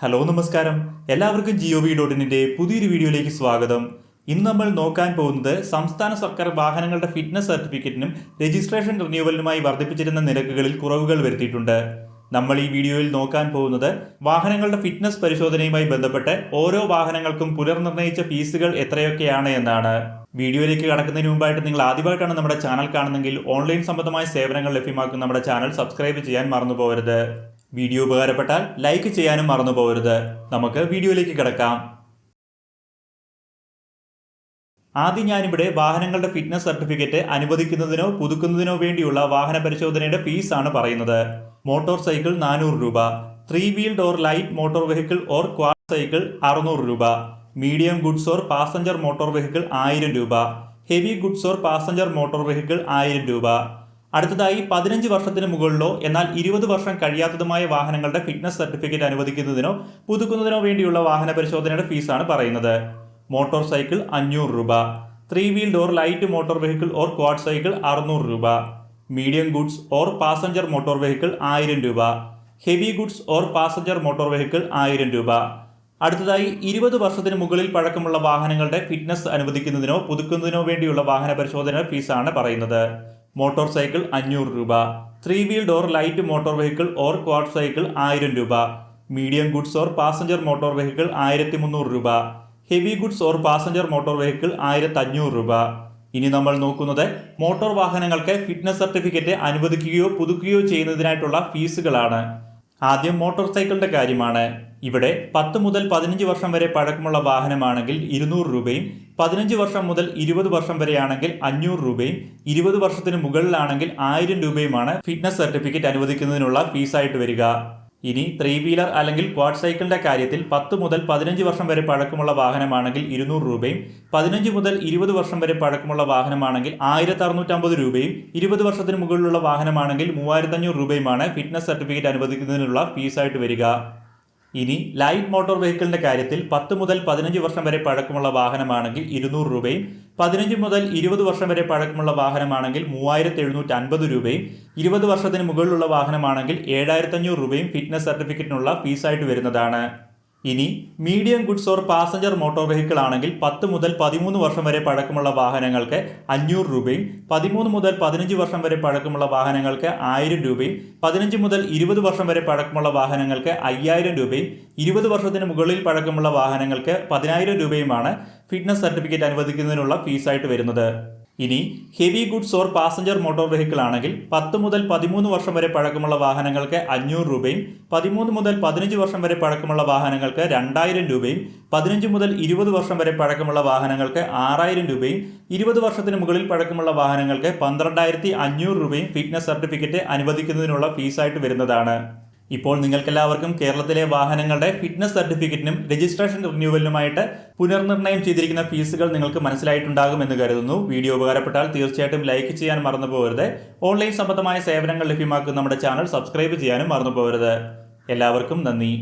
Hello നമസ്കാരം. എല്ലാവർക്കും ജിഒ V ഡോട്ടിനിന്റെ പുതിയൊരു വീഡിയോയിലേക്ക് സ്വാഗതം. ഇന്ന് നമ്മൾ നോക്കാൻ പോകുന്നത് സംസ്ഥാന സർക്കാർ വാഹനങ്ങളുടെ ഫിറ്റ്നസ് സർട്ടിഫിക്കറ്റിനും രജിസ്ട്രേഷൻ റിന്യൂവലിനുമായി വർദ്ധിപ്പിച്ചിരുന്ന നിരക്കുകളിൽ കുറവുകൾ വരുത്തിയിട്ടുണ്ട്. നമ്മൾ ഈ വീഡിയോയിൽ നോക്കാൻ പോകുന്നത് വാഹനങ്ങളുടെ ഫിറ്റ്നസ് പരിശോധനയുമായി ബന്ധപ്പെട്ട് ഓരോ വാഹനങ്ങൾക്കും പുനർനിർണയിച്ച ഫീസുകൾ എത്രയൊക്കെയാണ് എന്നാണ്. വീഡിയോയിലേക്ക് കടക്കുന്നതിന് മുമ്പായിട്ട് നിങ്ങൾ ആദ്യമായിട്ടാണ് നമ്മുടെ ചാനൽ കാണുന്നതെങ്കിൽ ഓൺലൈൻ സംബന്ധമായ സേവനങ്ങൾ ലഭ്യമാക്കുന്ന നമ്മുടെ ചാനൽ സബ്സ്ക്രൈബ് ചെയ്യാൻ മറന്നു പോകരുത് വീഡിയോ ഉപകാരപ്പെട്ടാൽ ലൈക്ക് ചെയ്യാനും മറന്നു പോകരുത്. നമുക്ക് വീഡിയോയിലേക്ക് കിടക്കാം. ആദ്യം ഞാനിവിടെ വാഹനങ്ങളുടെ ഫിറ്റ്നസ് സർട്ടിഫിക്കറ്റ് അനുവദിക്കുന്നതിനോ പുതുക്കുന്നതിനോ വേണ്ടിയുള്ള വാഹന പരിശോധനയുടെ ആണ് പറയുന്നത്. മോട്ടോർ സൈക്കിൾ നാനൂറ് രൂപ three wheeled or light motor vehicle or quad cycle അറുന്നൂറ് രൂപ medium goods or passenger motor vehicle ആയിരം രൂപ heavy goods or passenger motor vehicle ആയിരം രൂപ അടുത്തതായി പതിനഞ്ച് വർഷത്തിന് മുകളിലോ എന്നാൽ ഇരുപത് വർഷം കഴിയാത്തതുമായ വാഹനങ്ങളുടെ ഫിറ്റ്നസ് സർട്ടിഫിക്കറ്റ് അനുവദിക്കുന്നതിനോ പുതുക്കുന്നതിനോ വേണ്ടിയുള്ള വാഹന പരിശോധനയുടെ ഫീസാണ് പറയുന്നത്. മോട്ടോർ സൈക്കിൾ അഞ്ഞൂറ് രൂപ. Three wheeled or light motor vehicle or quad cycle അറുന്നൂറ് രൂപ. Medium goods or passenger motor vehicle ആയിരം രൂപ. Heavy goods or passenger motor vehicle ആയിരം രൂപ. അടുത്തതായി ഇരുപത് വർഷത്തിന് മുകളിൽ പഴക്കമുള്ള വാഹനങ്ങളുടെ ഫിറ്റ്നസ് അനുവദിക്കുന്നതിനോ പുതുക്കുന്നതിനോ വേണ്ടിയുള്ള വാഹന പരിശോധന ഫീസാണ് പറയുന്നത്. മോട്ടോർ സൈക്കിൾ അഞ്ഞൂറ് രൂപ. Three wheeled or light motor vehicle or quad cycle ആയിരം രൂപ. Medium goods or passenger motor vehicle ആയിരത്തി മുന്നൂറ് രൂപ. Heavy goods or passenger motor vehicle ആയിരത്തി അഞ്ഞൂറ് രൂപ. ഇനി നമ്മൾ നോക്കുന്നത് മോട്ടോർ വാഹനങ്ങൾക്ക് ഫിറ്റ്നസ് സർട്ടിഫിക്കറ്റ് അനുവദിക്കുകയോ പുതുക്കുകയോ ചെയ്യുന്നതിനായിട്ടുള്ള ഫീസുകളാണ് ആദ്യം മോട്ടോർ സൈക്കിളിന്റെ കാര്യമാണ്. ഇവിടെ പത്ത് മുതൽ പതിനഞ്ച് വർഷം വരെ പഴക്കമുള്ള വാഹനമാണെങ്കിൽ ഇരുന്നൂറ് രൂപയും പതിനഞ്ച് വർഷം മുതൽ ഇരുപത് വർഷം വരെയാണെങ്കിൽ അഞ്ഞൂറ് രൂപയും ഇരുപത് വർഷത്തിന് മുകളിലാണെങ്കിൽ ആയിരം രൂപയുമാണ് ഫിറ്റ്നസ് സർട്ടിഫിക്കറ്റ് അനുവദിക്കുന്നതിനുള്ള ഫീസായിട്ട് വരിക. ഇനി ത്രീ വീലർ അല്ലെങ്കിൽ ക്വാഡ് സൈക്കിളിന്റെ കാര്യത്തിൽ പത്ത് മുതൽ പതിനഞ്ച് വർഷം വരെ പഴക്കമുള്ള വാഹനമാണെങ്കിൽ ഇരുന്നൂറ് രൂപയും പതിനഞ്ച് മുതൽ ഇരുപത് വർഷം വരെ പഴക്കമുള്ള വാഹനമാണെങ്കിൽ ആയിരത്തി അറുന്നൂറ്റമ്പത് രൂപയും ഇരുപത് വർഷത്തിന് മുകളിലുള്ള വാഹനമാണെങ്കിൽ മൂവായിരത്തഞ്ഞൂറ് രൂപയുമാണ് ഫിറ്റ്നസ് സർട്ടിഫിക്കറ്റ് അനുവദിക്കുന്നതിനുള്ള ഫീസായിട്ട് വരിക. ഇനി ലൈറ്റ് മോട്ടോർ വെഹിക്കിളിന്റെ കാര്യത്തിൽ പത്ത് മുതൽ പതിനഞ്ച് വർഷം വരെ പഴക്കമുള്ള വാഹനമാണെങ്കിൽ ഇരുന്നൂറ് രൂപയും പതിനഞ്ച് മുതൽ ഇരുപത് വർഷം വരെ പഴക്കമുള്ള വാഹനമാണെങ്കിൽ മൂവായിരത്തി എഴുന്നൂറ്റി അൻപത് രൂപയും ഇരുപത് വർഷത്തിന് മുകളിലുള്ള വാഹനമാണെങ്കിൽ ഏഴായിരത്തി അഞ്ഞൂറ് രൂപയും ഫിറ്റ്നസ് സർട്ടിഫിക്കറ്റിനുള്ള ഫീസായിട്ട് വരുന്നതാണ്. ഇനി medium goods or passenger motor vehicle ആണെങ്കിൽ പത്ത് മുതൽ പതിമൂന്ന് വർഷം വരെ പഴക്കമുള്ള വാഹനങ്ങൾക്ക് അഞ്ഞൂറ് രൂപയും പതിമൂന്ന് മുതൽ പതിനഞ്ച് വർഷം വരെ പഴക്കമുള്ള വാഹനങ്ങൾക്ക് ആയിരം രൂപയും പതിനഞ്ച് മുതൽ ഇരുപത് വർഷം വരെ പഴക്കമുള്ള വാഹനങ്ങൾക്ക് അയ്യായിരം രൂപയും ഇരുപത് വർഷത്തിന് മുകളിൽ പഴക്കമുള്ള വാഹനങ്ങൾക്ക് പതിനായിരം രൂപയുമാണ് ഫിറ്റ്നസ് സർട്ടിഫിക്കറ്റ് അനുവദിക്കുന്നതിനുള്ള ഫീസായിട്ട് വരുന്നത്. ഇനി heavy goods or passenger motor vehicle ആണെങ്കിൽ പത്ത് മുതൽ പതിമൂന്ന് വർഷം വരെ പഴക്കമുള്ള വാഹനങ്ങൾക്ക് അഞ്ഞൂറ് രൂപയും പതിമൂന്ന് മുതൽ പതിനഞ്ച് വർഷം വരെ പഴക്കമുള്ള വാഹനങ്ങൾക്ക് രണ്ടായിരം രൂപയും പതിനഞ്ച് മുതൽ ഇരുപത് വർഷം വരെ പഴക്കമുള്ള വാഹനങ്ങൾക്ക് ആറായിരം രൂപയും ഇരുപത് വർഷത്തിന് മുകളിൽ പഴക്കമുള്ള വാഹനങ്ങൾക്ക് പന്ത്രണ്ടായിരത്തി അഞ്ഞൂറ് രൂപയും ഫിറ്റ്നസ് സർട്ടിഫിക്കറ്റ് അനുവദിക്കുന്നതിനുള്ള ഫീസായിട്ട് വരുന്നതാണ്. ഇപ്പോൾ നിങ്ങൾക്കെല്ലാവർക്കും കേരളത്തിലെ വാഹനങ്ങളുടെ ഫിറ്റ്നസ് സർട്ടിഫിക്കറ്റിനും രജിസ്ട്രേഷൻ റിന്യൂവലിനുമായിട്ട് പുനർനിർണയം ചെയ്തിരിക്കുന്ന ഫീസുകൾ നിങ്ങൾക്ക് മനസ്സിലായിട്ടുണ്ടാകും എന്ന് കരുതുന്നു. വീഡിയോ ഉപകാരപ്പെട്ടാൽ തീർച്ചയായിട്ടും ലൈക്ക് ചെയ്യാൻ മറന്നു പോകരുത്. ഓൺലൈൻ സംബന്ധമായ സേവനങ്ങൾ ലഭ്യമാക്കുന്ന നമ്മുടെ ചാനൽ സബ്സ്ക്രൈബ് ചെയ്യാനും മറന്നു പോകരുത്. എല്ലാവർക്കും നന്ദി.